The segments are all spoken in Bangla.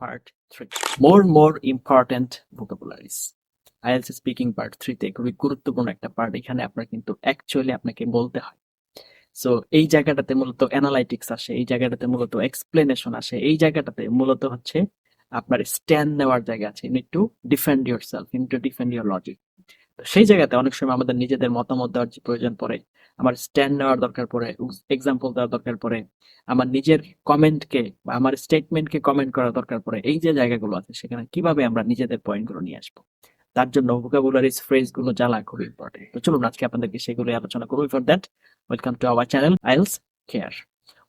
part 3 more and more important vocabularies. IELTS speaking part থ্রিতে খুবই গুরুত্বপূর্ণ একটা পার্ট এখানে আপনার কিন্তু অ্যাকচুয়ালি আপনাকে বলতে হয়। সো এই জায়গাটাতে মূলত অ্যানালাইটিক্স আসে, এই জায়গাটাতে মূলত এক্সপ্লেনেশন আসে, এই জায়গাটাতে মূলত হচ্ছে আপনার স্ট্যান্ড নেওয়ার জায়গা আছে। You need to defend yourself you to defend your logic সেই জায়গাতে অনেক সময় আমাদের নিজেদের মতামত দেওয়ার প্রয়োজন পড়ে, আমার স্ট্যান্ড নেওয়ার দরকার পড়ে এক্সাম্পল দেওয়ার দরকার পড়ে, আমার নিজের কমেন্টকে বা আমার স্টেটমেন্টকে কমেন্ট করার দরকার পড়ে, এই যে জায়গাগুলো আছে সেখানে কীভাবে আমরা নিজেদের পয়েন্টগুলো নিয়ে আসব? তার জন্য ভোকাবুলারিজ ফ্রেজগুলো জানা খুব ইম্পর্টেন্ট তো চলুন আজকে আপনাদেরকে সেগুলো আলোচনা করব। For that welcome to our channel IELTS care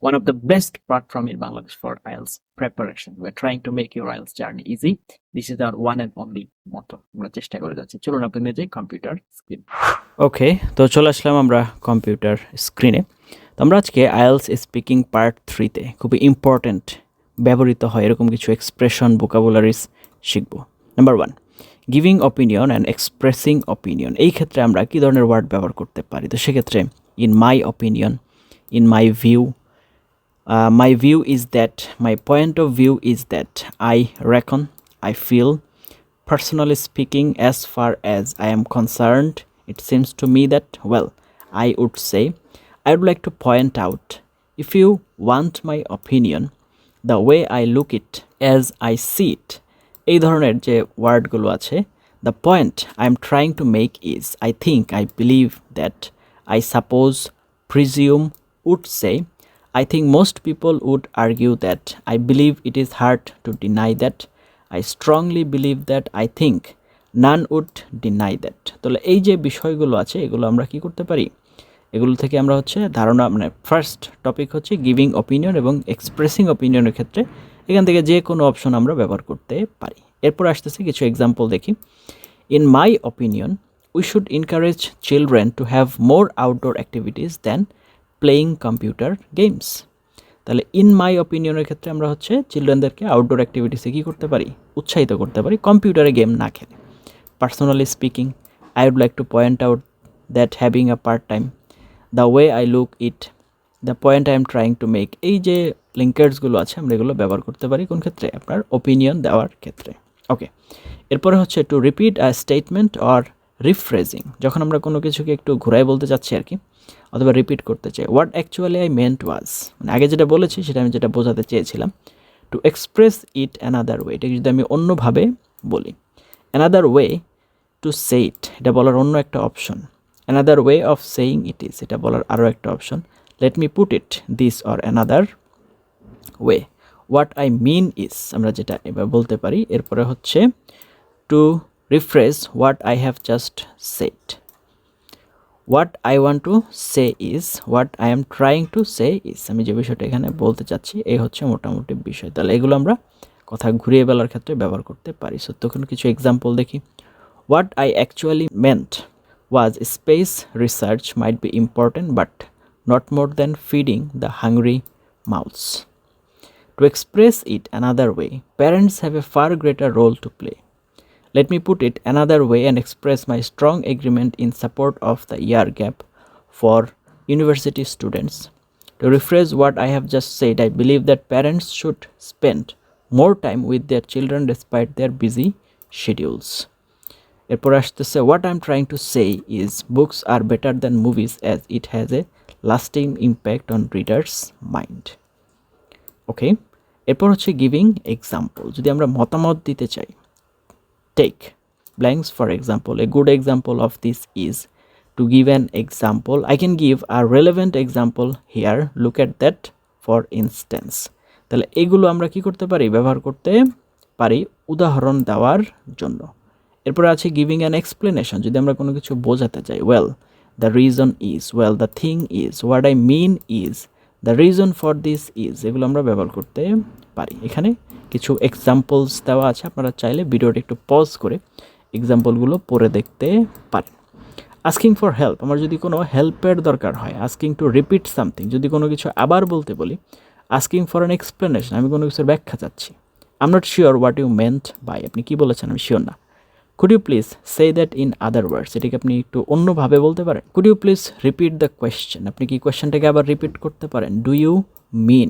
one of the best platform in Bangladesh for IELTS preparation. We're trying to make your IELTS journey easy. This is our one and only motto. আমরা চেষ্টা করে যাচ্ছি চলুন আপনি নিজে কম্পিউটার স্ক্রিন ওকে তো চলে আসলাম আমরা কম্পিউটার স্ক্রিনে তো আমরা আজকে আইএলস স্পিকিং পার্ট থ্রিতে খুবই ইম্পর্ট্যান্ট ব্যবহৃত হয় এরকম কিছু এক্সপ্রেশন ভোকাবুলারিস শিখব number one giving opinion and expressing opinion এই ক্ষেত্রে আমরা কী ধরনের ওয়ার্ড ব্যবহার করতে পারি তো সেক্ষেত্রে in my opinion in my view my view is that, my point of view is that I reckon, I feel, Personally speaking, as far as I am concerned, it seems to me that, well, I would say, I would like to point out if you want my opinion, the way I look it as I see it, এই ধরনের যে ওয়ার্ডগুলো আছে the point I am trying to make is I think I believe that I suppose presume would say I think most people would argue that I believe it is hard to deny that. I strongly believe that. I think none would deny that. তাহলে এই যে বিষয়গুলো আছে, এগুলো আমরা কি করতে পারি এগুলো থেকে আমরা হচ্ছে ধারণা মানে ফার্স্ট টপিক হচ্ছে গিভিং অপিনিয়ন এবং এক্সপ্রেসিং অপিনিয়নের ক্ষেত্রে এখান থেকে যে কোনো অপশন আমরা ব্যবহার করতে পারি এরপর আসতেছে কিছু এক্সাম্পল দেখি in my opinion we should encourage children to have more outdoor activities than playing computer games তাহলে ইন মাই অপিনিয়নের ক্ষেত্রে আমরা হচ্ছে চিলড্রেনদেরকে আউটডোর অ্যাক্টিভিটিসে কী করতে পারি? উৎসাহিত করতে পারি কম্পিউটারে গেম না খেলে। Personally speaking I would like to point out that having a part time the way I look it the point I am trying to make এই যে লিঙ্কার্সগুলো আছে, আমরা এগুলো ব্যবহার করতে পারি কোন ক্ষেত্রে? আপনার ওপিনিয়ন দেওয়ার ক্ষেত্রে। ওকে এরপরে হচ্ছে to repeat a statement or rephrasing যখন আমরা কোনো কিছুকে একটু ঘুরাই বলতে চাচ্ছি আর কি, অথবা রিপিট করতে চাই what actually I meant was মানে আগে যেটা বলেছি সেটা আমি যেটা বোঝাতে চেয়েছিলাম to express it another way এটাকে যদি আমি অন্যভাবে বলি another way to say it এটা বলার অন্য একটা option another way of saying it is এটা বলার আরও একটা option let me put it this or another way what I mean is আমরা যেটা এবার বলতে পারি, এরপরে হচ্ছে to refresh what I have just said what I want to say is what I am trying to say is আমি যে বিষয়টা এখানে বলতে চাচ্ছি এই হচ্ছে মোটামুটি বিষয়। তাহলে এগুলো আমরা কথা ঘুরিয়ে বেলার ক্ষেত্রে ব্যবহার করতে পারি। সো তখন কিছু এক্সাম্পল দেখি। What I actually meant was space research might be important but not more than feeding the hungry mouths To express it another way, parents have a far greater role to play. Let me put it another way and express my strong agreement in support of the year gap for university students. To rephrase what I have just said, I believe that parents should spend more time with their children despite their busy schedules. এরপর আসতেছে what I am trying to say is books are better than movies as it has a lasting impact on readers mind okay এরপর হচ্ছে যদি আমরা মতামত দিতে চাই take blanks for example a good example of this is to give an example I can give a relevant example here look at that for instance তাহলে এগুলো আমরা কি করতে পারি? ব্যবহার করতে পারি উদাহরণ দেওয়ার জন্য। এরপরে আছে গিভিং অ্যান এক্সপ্লেনেশন যদি আমরা কোনো কিছু বোঝাতে চাই well the reason is well the thing is what I mean is the reason for this is এগুলো আমরা ব্যবহার করতে পারি। এখানে কিছু এক্সাম্পলস দেওয়া আছে, আপনারা চাইলে ভিডিওটা একটু পজ করে এক্সাম্পলগুলো পড়ে দেখতে পারেন। আস্কিং ফর হেল্প আমার যদি কোনো হেল্পের দরকার হয় আস্কিং টু রিপিট সামথিং যদি কোনো কিছু আবার বলতে বলি আস্কিং ফর অ্যান এক্সপ্লেনেশন আমি কোনো কিছুর ব্যাখ্যা চাচ্ছি। I'm not sure what you meant by আপনি কী বলেছেন, আমি শিওর না। Could you please say that in other words এটাকে আপনি একটু অন্যভাবে বলতে পারেন? Could you please repeat the question আপনি কি কোয়েশ্চেনটাকে আবার রিপিট করতে পারেন? Do you mean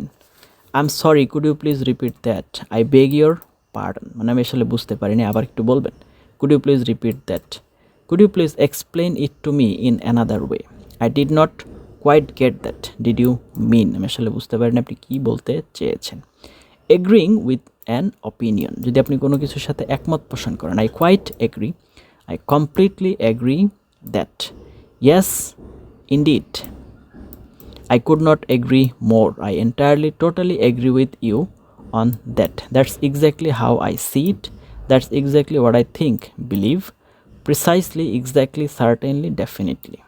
I am sorry could you please repeat that I beg your pardon মানে আমি আসলে বুঝতে পারিনি, আবার একটু বলবেন। Could you please repeat that could you please explain it to me in another way I did not quite get that did you mean আমি আসলে বুঝতে পারিনি, আপনি কী বলতে চেয়েছেন? এগ্রিং উইথ অ্যান অপিনিয়ন যদি আপনি কোনো কিছুর সাথে একমত পোষণ করেন I quite agree I completely agree that yes indeed I could not agree more. I entirely, totally agree with you on that. That's exactly how I see it. That's exactly what I think, believe. Precisely, exactly, certainly, definitely.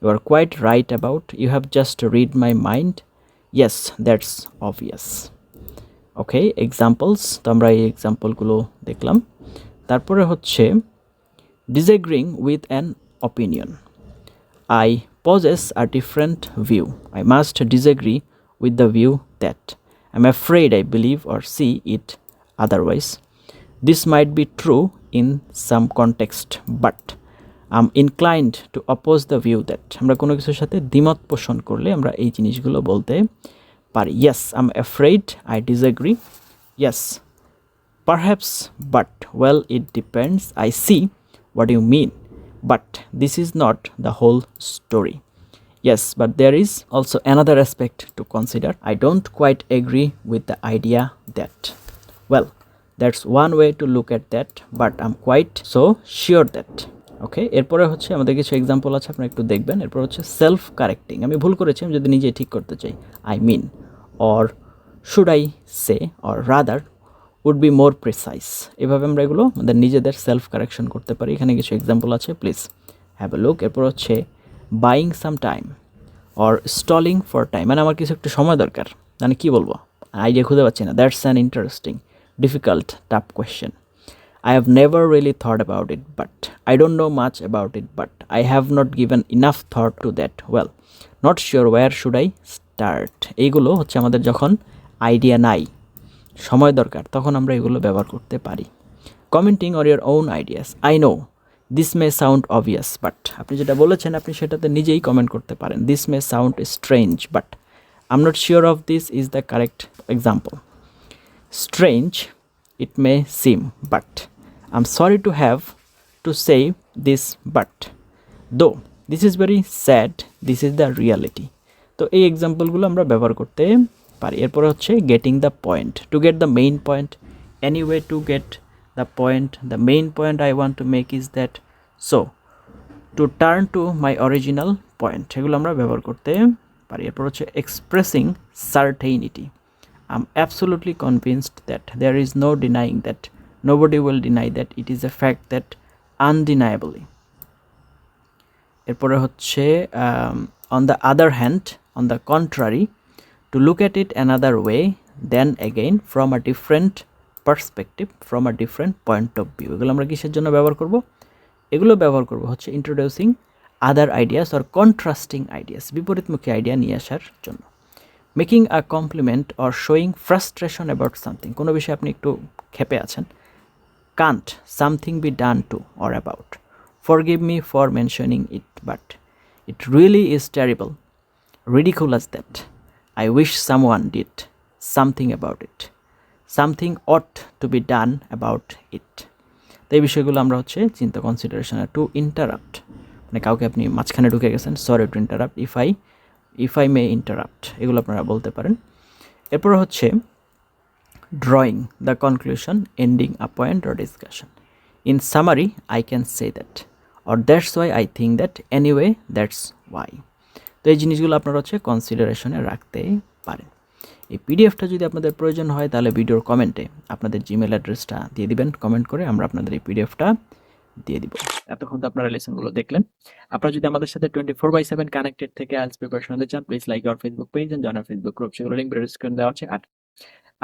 You are quite right about. You have just read my mind. Yes, that's obvious. Okay examples তো আমরা এই এক্সাম্পলগুলো দেখলাম তারপরে হচ্ছে disagreeing with an opinion I possess a different view. I must disagree with the view that I'm afraid I believe or see it otherwise. This might be true in some context, but I'm inclined to oppose the view that আমরা কোনো কিছুর সাথে দ্বিমত পোষণ করলে আমরা এই জিনিসগুলো বলতে but yes i'm afraid i disagree. Yes perhaps but well it depends. I see what you mean but this is not the whole story. Yes but there is also another aspect to consider. I don't quite agree with the idea that. Well that's one way to look at that but i'm quite so sure that ওকে এরপরে হচ্ছে আমাদের কিছু এক্সাম্পল আছে, আপনারা একটু দেখবেন। এরপর হচ্ছে সেলফ কারেক্টিং আমি ভুল করেছি, আমি যদি নিজে ঠিক করতে চাই I mean or should I say or rather would be more precise এভাবে আমরা এগুলো আমাদের নিজেদের সেলফ কারেকশন করতে পারি। এখানে কিছু এক্সাম্পল আছে প্লিজ হ্যাভ এ লুক এরপর হচ্ছে buying some time or stalling for time মানে আমার কিছু একটু সময় দরকার। মানে কী বলব? আইডিয়া খুঁজে পাচ্ছি না। That's an interesting difficult tough question I have never really thought about it, but I don't know much about it, but I have not given enough thought to that. Well, not sure where should I start. এইগুলো হচ্ছে আমাদের যখন আইডিয়া নাই সময় দরকার তখন আমরা এগুলো ব্যবহার করতে পারি commenting or your own ideas I know this may sound obvious but আপনি যেটা বলেছেন আপনি সেটাতে নিজেই কমেন্ট করতে পারেন this may sound strange but I am not sure of this is the correct example strange it may seem, but I'm sorry to have to say this, but though this is very sad, this is the reality. তো এই এক্সাম্পলগুলো আমরা ব্যবহার করতে পারি। এরপর হচ্ছে getting the point to get the main point any way to get the point the main point I want to make is that so to turn to my original point এগুলো আমরা ব্যবহার করতে পারি। এরপর হচ্ছে expressing certainty I'm absolutely convinced that there is no denying that nobody will deny that it is a fact that undeniably. এরপরে হচ্ছে on the other hand on the contrary to look at it another way then again from a different perspective from a different point of view এগুলো আমরা কিসের জন্য ব্যবহার করব? এগুলো ব্যবহার করব হচ্ছে introducing other ideas or contrasting ideas বিপরীতমুখী আইডিয়া নিয়ে আসার জন্য। Making a compliment or showing frustration about something কোনো বিষয়ে আপনি একটু ক্ষেপে আছেন। Can't something be done to or about forgive me for mentioning it but it really is terrible ridiculous that I wish someone did something about it something ought to be done about it তো এই বিষয়গুলো আমরা হচ্ছে চিন্তা কনসিডারেশনে টু ইন্টারাপ্ট মানে কাউকে আপনি মাঝখানে ঢুকে গেছেন sorry to interrupt if I if I may interrupt এগুলো আপনারা বলতে পারেন। এরপর হচ্ছে drawing the conclusion ending a point or discussion in summary I can say that or that's why I think that anyway that's why তো এই জিনিসগুলো আপনারা হচ্ছে কনসিডারেশনে রাখতে পারেন। এই পিডিএফটা যদি আপনাদের প্রয়োজন হয়, তাহলে ভিডিওর কমেন্টে আপনাদের জিমেল অ্যাড্রেসটা দিয়ে দিবেন। কমেন্ট করে আমরা আপনাদের এই পিডিএফটা দিয়ে দিব। এতক্ষণ তো আপনারা লেসনগুলো দেখলেন। আপনারা যদি আমাদের সাথে twenty four by seven connected থেকে আইএলস প্রিপারেশন হতে চান please like our Facebook page join Facebook group সেগুলো লিঙ্ক স্ক্রিন দেওয়া আছে। আর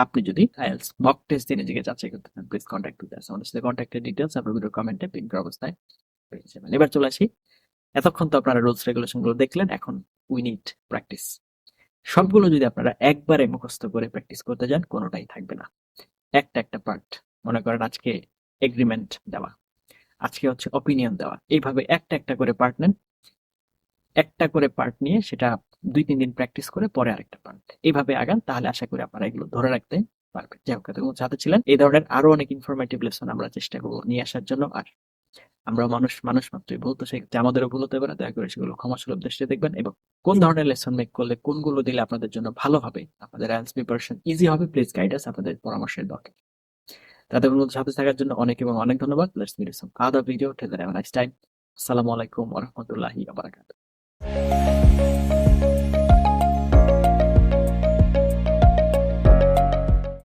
আপনি যদি আইএলস মক টেস্ট দিয়ে নিজেকে যাচাই করতে চান প্লিজ কন্ট্যাক্ট উইথ আস আমাদের সাথে কন্ট্যাক্টের ডিটেলস আপনার ভিডিও কমেন্টে পিন অবস্থায় যাবেন এবার চলে আসি। এতক্ষণ তো আপনারা রুলস রেগুলেশনগুলো দেখলেন, এখন উই নিড প্র্যাকটিস সবগুলো যদি আপনারা একবারে মুখস্থ করে প্র্যাকটিস করতে যান, কোনোটাই থাকবে না। একটা একটা পার্ট মনে করেন আজকে এগ্রিমেন্ট দেওয়া। আজকে হচ্ছে অপিনিয়ন দেওয়া। এইভাবে একটা একটা করে পার্ট নেন। একটা করে পার্ট নিয়ে সেটা দুই, তিন দিন প্র্যাকটিস করে পরে আরেকটা পার্ট এইভাবে আগান, তাহলে আশা করি আপনারা এগুলো ধরে রাখতে পারবেন। যাই হোক সাথে ছিলেন। এই ধরনের আরও অনেক ইনফরমেটিভ লেসন আমরা চেষ্টা করব নিয়ে আসার জন্য। আর আমরা মানুষ মানুষ মাত্রই ভুল, তো সেক্ষেত্রে আমাদেরও ভুল হতে পারে। দয়া করে সেগুলো ক্ষমাসুলভ দৃষ্টিতে দেখবেন এবং কোন ধরনের লেসন মেক করলে, কোনগুলো দিলে আপনাদের জন্য ভালো হবে, আপনাদের আইএলস প্রিপারেশন ইজি হবে প্লিজ গাইড আস আপনাদের পরামর্শের দরকার। তাদের মধ্যে সাথে থাকার জন্য অনেক এবং অনেক ধন্যবাদ। Let's meet some other video tell that have nice time আসসালামু আলাইকুম ওয়া রাহমাতুল্লাহি ওয়া বারাকাতুহু